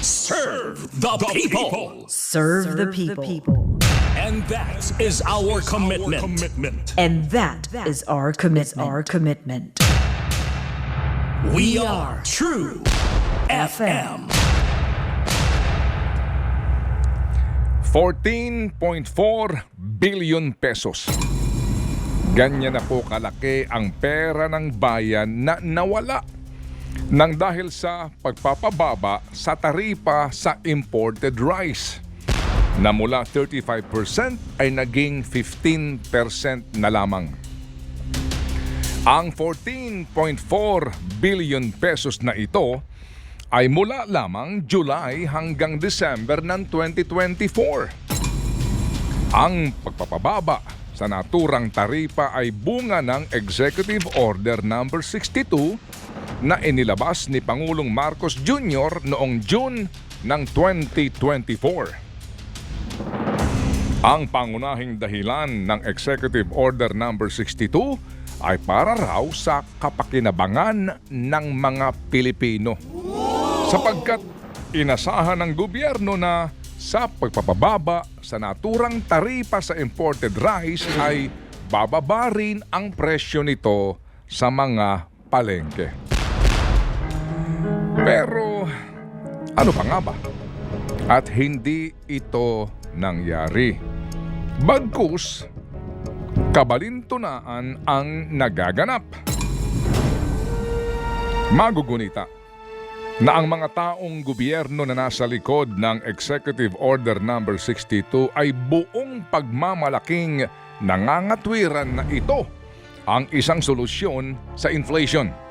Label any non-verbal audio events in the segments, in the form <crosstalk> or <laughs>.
Serve the people. Serve, the, people. And that is our commitment. And that is our commitment. Our commitment. We are True FM. 14.4 billion pesos. Ganyan na po kalaki ang pera ng bayan na nawala nang dahil sa pagpapababa sa taripa sa imported rice na mula 35% ay naging 15% na lamang. Ang 14.4 billion pesos na ito ay mula lamang July hanggang December ng 2024. Ang pagpapababa sa naturang taripa ay bunga ng Executive Order Number 62 na inilabas ni Pangulong Marcos Jr. noong June ng 2024. Ang pangunahing dahilan ng Executive Order Number 62 ay para raw sa kapakinabangan ng mga Pilipino. Sapagkat inasahan ng gobyerno na sa pagpapababa sa naturang taripa sa imported rice ay bababa rin ang presyo nito sa mga palengke. Pero ano pa nga ba? At hindi ito nangyari. Bagkus, kabalintunaan ang nagaganap. Magugunita na ang mga taong gobyerno na nasa likod ng Executive Order Number 62 ay buong pagmamalaking nangangatwiran na ito ang isang solusyon sa inflation.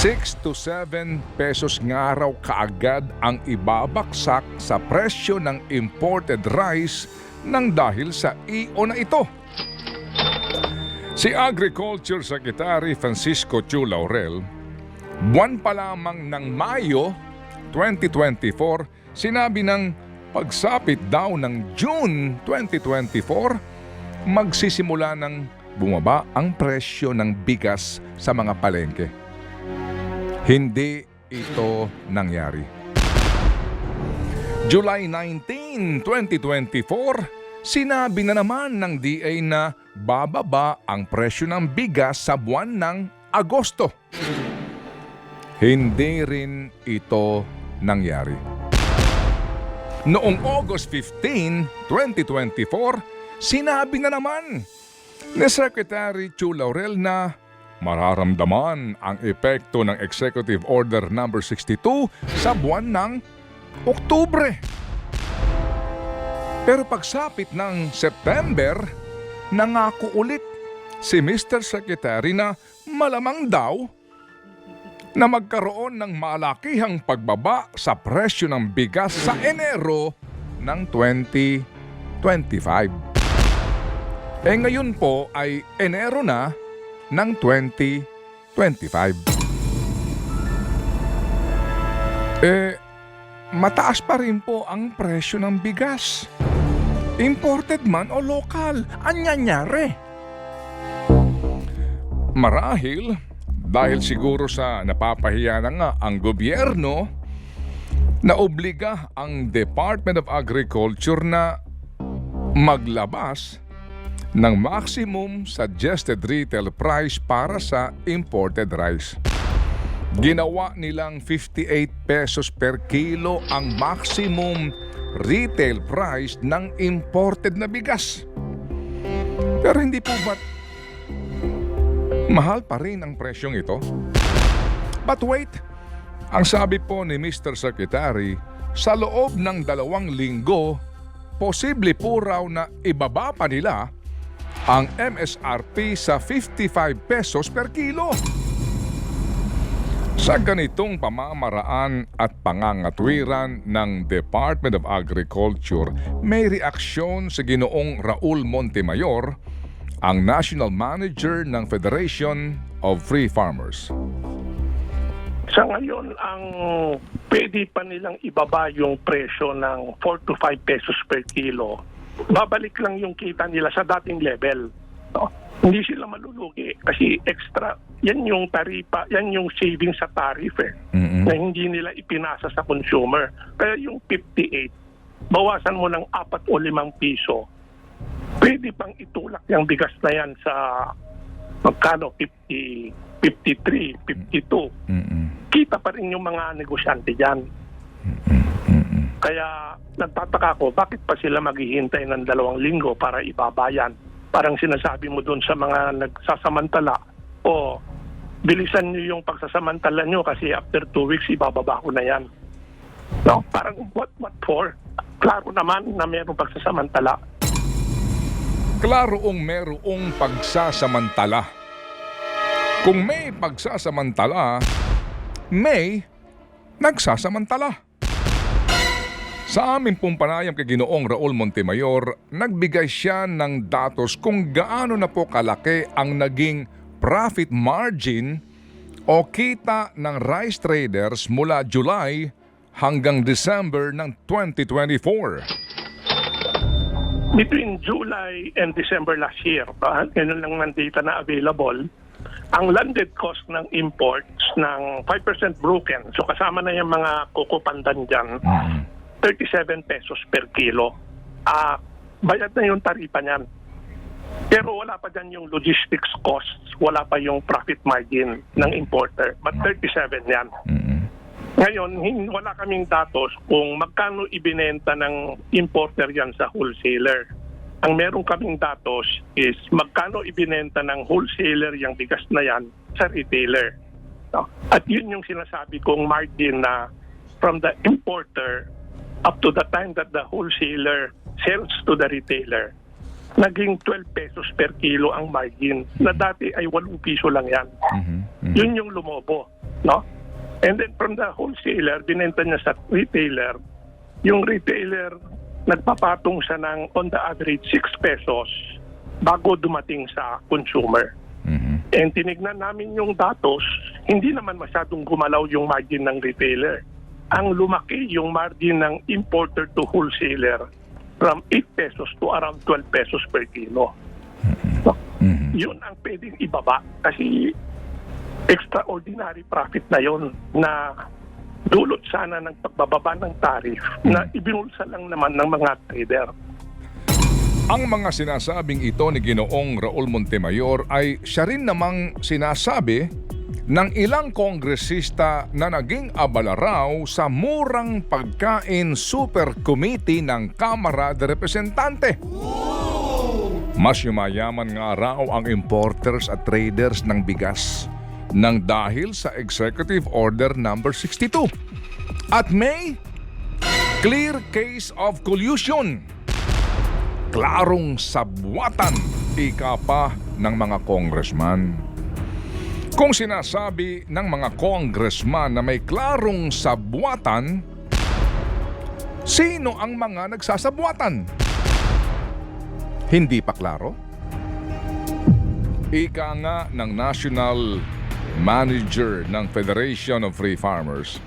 6 to 7 pesos nga raw kaagad ang ibabaksak sa presyo ng imported rice nang dahil sa IO na ito. Si Agriculture Secretary Francisco Chu Laurel, buwan pa lamang ng Mayo 2024, sinabi ng pagsapit daw ng June 2024, magsisimula ng bumaba ang presyo ng bigas sa mga palengke. Hindi ito nangyari. July 19, 2024, sinabi na naman ng DA na bababa ang presyo ng bigas sa buwan ng Agosto. Hindi rin ito nangyari. Noong August 15, 2024, sinabi na naman ni Secretary Chu Laurel na mararamdaman ang epekto ng Executive Order Number 62 sa buwan ng Oktubre. Pero pagsapit ng September, nangako ulit si Mr. Secretary na malamang daw na magkaroon ng malakihang pagbaba sa presyo ng bigas sa Enero ng 2025. Eh ngayon po ay Enero na ng 2025. Eh, mataas pa rin po ang presyo ng bigas. Imported man o local, anyanyari. Marahil, dahil siguro sa napapahiya na nga ang gobyerno, na obliga ang Department of Agriculture na maglabas ng maximum suggested retail price para sa imported rice. Ginawa nilang 58 pesos per kilo ang maximum retail price ng imported na bigas. Pero hindi po ba't mahal pa rin ang presyong ito? But wait, ang sabi po ni Mr. Secretary, sa loob ng dalawang linggo, posible po raw na ibaba pa nila ang MSRP sa 55 pesos per kilo. Sa ganitong pamamaraan at pangangatwiran ng Department of Agriculture, may reaksyon sa ginoong Raul Montemayor, ang National Manager ng Federation of Free Farmers. Sa ngayon, ang pwede pa nilang ibaba yung presyo ng 4 to 5 pesos per kilo. Babalik lang yung kita nila sa dating level. No? hindi sila malulugi kasi extra, yan yung taripa, yan yung saving sa tariff eh, Mm-mm. na hindi nila ipinasa sa consumer. Kaya yung 58, bawasan mo ng 4 o 5 piso, pwede pang itulak yung bigas na yan sa magkano, 50, 53, 52. Mm-mm. Kita pa rin yung mga negosyante dyan. Kaya nagtataka ko, bakit pa sila maghihintay ng dalawang linggo para ibabayan? Parang sinasabi mo doon sa mga nagsasamantala, o bilisan nyo yung pagsasamantala nyo kasi after two weeks ibababa ko na yan. No? Parang what, what for? Klaro naman na mayroong pagsasamantala. Klaroong merong pagsasamantala. Kung may pagsasamantala, may nagsasamantala. Sa aming pong panayam kay Ginoong Raul Montemayor, nagbigay siya ng datos kung gaano na po kalaki ang naging profit margin o kita ng rice traders mula July hanggang December ng 2024. Between July and December last year, ba, ganun lang ng data na available, ang landed cost ng imports ng 5% broken, so kasama na yung mga kukupandan dyan, 37 pesos per kilo. Ah, bayad na yung taripa niyan. Pero wala pa dyan yung logistics costs, wala pa yung profit margin ng importer. But 37 yan. Ngayon, hin- wala kaming datos kung magkano ibinenta ng importer yan sa wholesaler. Ang meron kaming datos is magkano ibinenta ng wholesaler yung bigas na yan sa retailer. At yun yung sinasabi kong margin na from the importer up to the time that the wholesaler sells to the retailer, naging 12 pesos per kilo ang margin na dati ay 8 piso lang yan. Yun yung lumobo, no? And then from the wholesaler, binenta niya sa retailer. Yung retailer, nagpapatong siya ng on the average 6 pesos bago dumating sa consumer. And tinignan namin yung datos, hindi naman masyadong gumalaw yung margin ng retailer. Ang lumaki yung margin ng importer to wholesaler from 8 pesos to around 12 pesos per kilo. No? Yun ang pwedeng ibaba kasi extraordinary profit na yon na dulot sana ng pagbababa ng tariff na ibinulsa lang naman ng mga trader. Ang mga sinasabing ito ni Ginoong Raul Montemayor ay siya rin namang sinasabi ng ilang kongresista na naging abala raw sa murang pagkain super committee ng Kamara de Representante. Mas yumayaman nga raw ang importers at traders ng bigas nang dahil sa Executive Order number 62. At may clear case of collusion klarong sabwatan ika pa ng mga congressman. Kung sinasabi ng mga congressman na may klarong sabwatan, sino ang mga nagsasabwatan? Hindi pa klaro? Ika nga ng National Manager ng Federation of Free Farmers,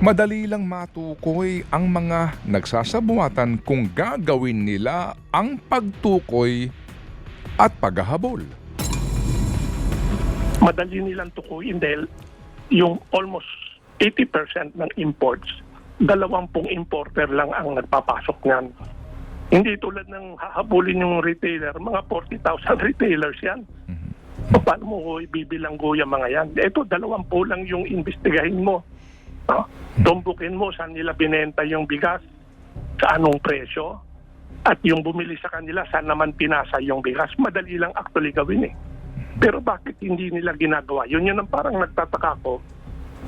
madali lang matukoy ang mga nagsasabuatan kung gagawin nila ang pagtukoy at paghahabol. Madali nilang tukuyin dahil yung almost 80% ng imports, dalawampung importer lang ang nagpapasok niyan. Hindi tulad ng hahabulin yung retailer, mga 40,000 <laughs> retailers yan. O paano mo ibibilanggo yung mga yan? Ito, dalawampu lang yung investigahin mo. No? Tumbukin mo saan nila binenta yung bigas, sa anong presyo, at yung bumili sa kanila, saan naman pinasa yung bigas. Madali lang actually gawin eh. Pero bakit hindi nila ginagawa? Yun yun ang parang nagtataka ko.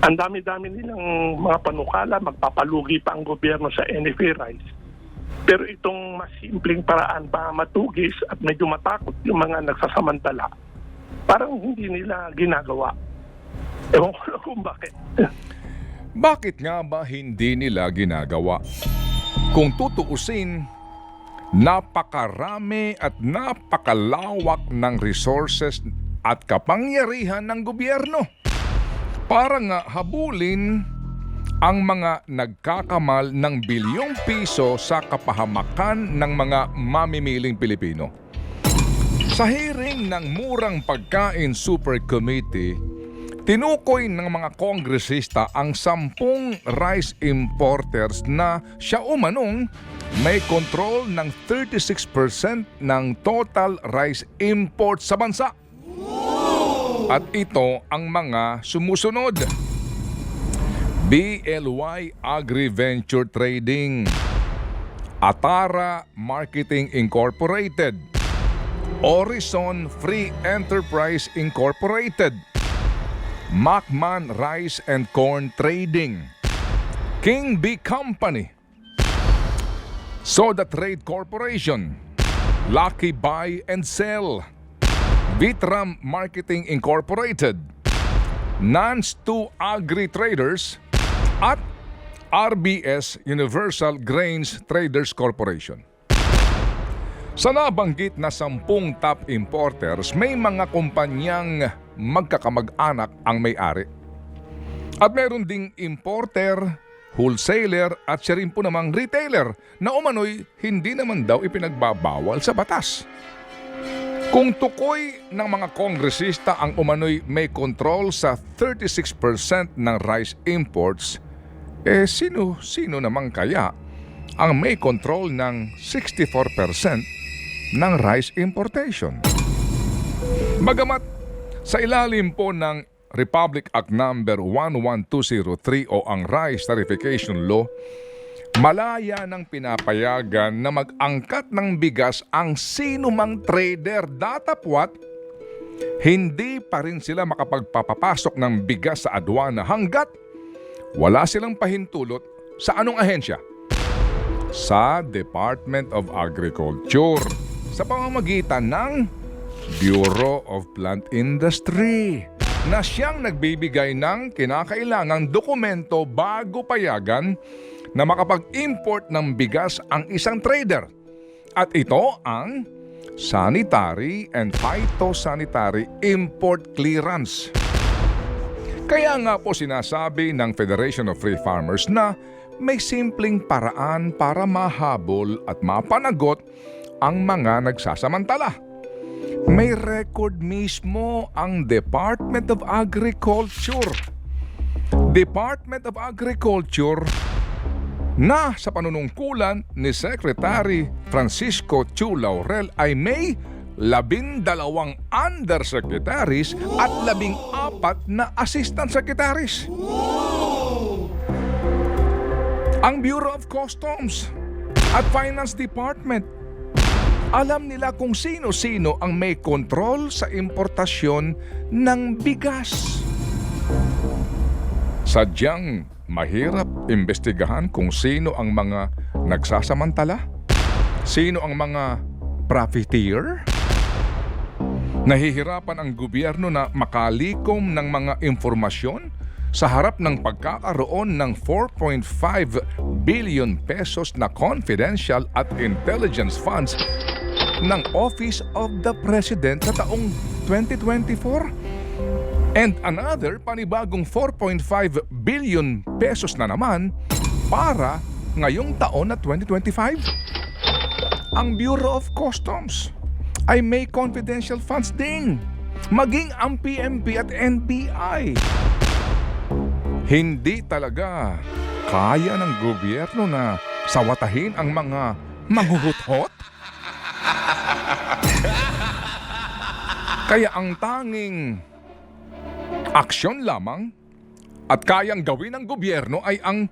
Ang dami-dami nilang mga panukala, magpapalugi pa ang gobyerno sa NFA rice. Pero itong mas simpleng paraan pa matugis at medyo matakot yung mga nagsasamantala, parang hindi nila ginagawa. Ewan ko lang kung bakit. Bakit nga ba hindi nila ginagawa? Kung tutuusin, napakarami at napakalawak ng resources at kapangyarihan ng gobyerno para nga habulin ang mga nagkakamal ng bilyong piso sa kapahamakan ng mga mamimiling Pilipino. Sa hearing ng Murang Pagkain Super Committee, tinukoy ng mga kongresista ang sampung rice importers na siya umanong may control ng 36% ng total rice import sa bansa. At ito ang mga sumusunod. BLY Agri-Venture Trading, Atara Marketing Incorporated, Horizon Free Enterprise Incorporated, Macman Rice and Corn Trading, King B Company, Soda Trade Corporation, Lucky Buy and Sell, Vitram Marketing Incorporated, Nans2 Agri Traders, at RBS Universal Grains Traders Corporation. Sa nabanggit na sampung top importers, may mga kumpanyang magkakamag-anak ang may-ari. At meron ding importer, wholesaler at siya rin po namang retailer na umano'y hindi naman daw ipinagbabawal sa batas. Kung tukoy ng mga kongresista ang umano'y may control sa 36% ng rice imports, eh sino-sino naman kaya ang may control ng 64% ng rice importation? Bagamat sa ilalim po ng Republic Act Number 11203 o ang Rice Tarification Law, malaya ng pinapayagan na mag-angkat ng bigas ang sino mang trader datapwat hindi pa rin sila makapagpapapasok ng bigas sa aduana hanggat wala silang pahintulot sa anong ahensya? Sa Department of Agriculture sa pamamagitan ng Bureau of Plant Industry na siyang nagbibigay ng kinakailangang dokumento bago payagan na makapag-import ng bigas ang isang trader. At ito ang Sanitary and Phytosanitary Import Clearance. Kaya nga po sinasabi ng Federation of Free Farmers na may simpleng paraan para mahabol at mapanagot ang mga nagsasamantala. May record mismo ang Department of Agriculture. Department of Agriculture na sa panunungkulan ni Secretary Francisco Chu Laurel ay may labindalawang undersecretaries at labing apat na assistant secretaries. Ang Bureau of Customs at Finance Department alam nila kung sino-sino ang may kontrol sa importasyon ng bigas. Sadyang mahirap imbestigahan kung sino ang mga nagsasamantala? Sino ang mga profiteer? Nahihirapan ang gobyerno na makalikom ng mga informasyon sa harap ng pagkakaroon ng 4.5 billion pesos na confidential at intelligence funds ng Office of the President sa taong 2024 and another panibagong 4.5 billion pesos na naman para ngayong taon na 2025. Ang Bureau of Customs ay may confidential funds din, maging ang PMP at NBI. Hindi talaga kaya ng gobyerno na sawatahin ang mga manghuhuthot? <laughs> Kaya ang tanging aksyon lamang at kayang gawin ng gobyerno ay ang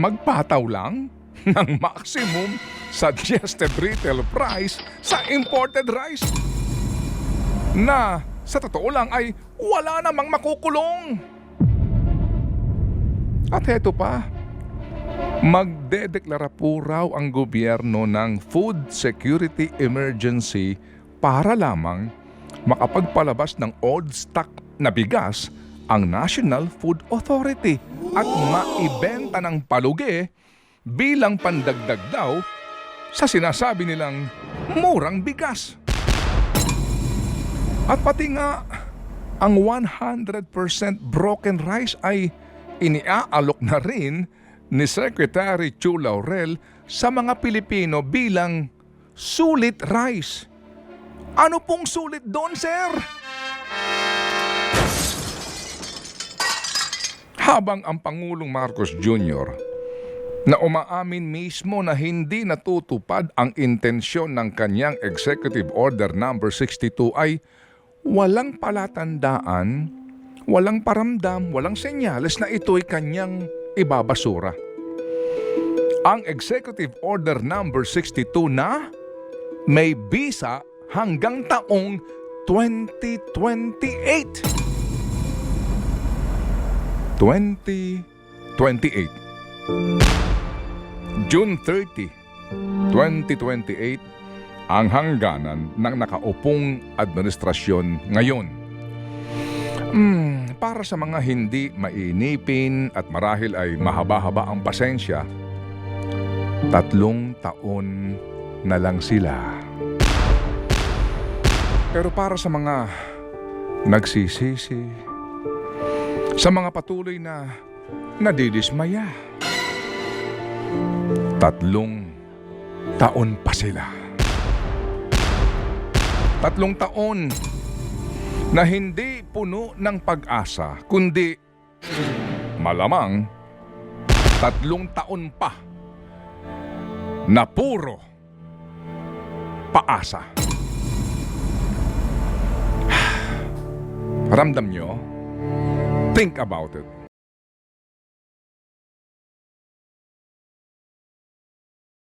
magpataw lang <laughs> ng maximum suggested retail price sa imported rice na sa totoo lang ay wala namang makukulong. At heto pa, magdedeklara po raw ang gobyerno ng food security emergency para lamang makapagpalabas ng old stock na bigas ang National Food Authority at maibenta ng palugi bilang pandagdag daw sa sinasabi nilang murang bigas. At pati nga ang 100% broken rice ay iniaalok na rin ni Secretary Chu Laurel sa mga Pilipino bilang sulit rice. Ano pong sulit doon, sir? Habang ang Pangulong Marcos Jr. na umaamin mismo na hindi natutupad ang intensyon ng kanyang Executive Order number 62 ay walang palatandaan, walang paramdam, walang senyales na ito'y kanyang ibabasura. Ang Executive Order number 62 na may bisa hanggang taong 2028. 2028. June 30, 2028 ang hangganan ng nakaupong administrasyon ngayon. Hmm, para sa mga hindi mainipin at marahil ay mahaba-haba ang pasensya, tatlong taon na lang sila. Pero para sa mga nagsisisi, sa mga patuloy na nadidismaya, tatlong taon pa sila. Tatlong taon na hindi puno ng pag-asa, kundi malamang tatlong taon pa na puro paasa. <sighs> Ramdam nyo? Think about it.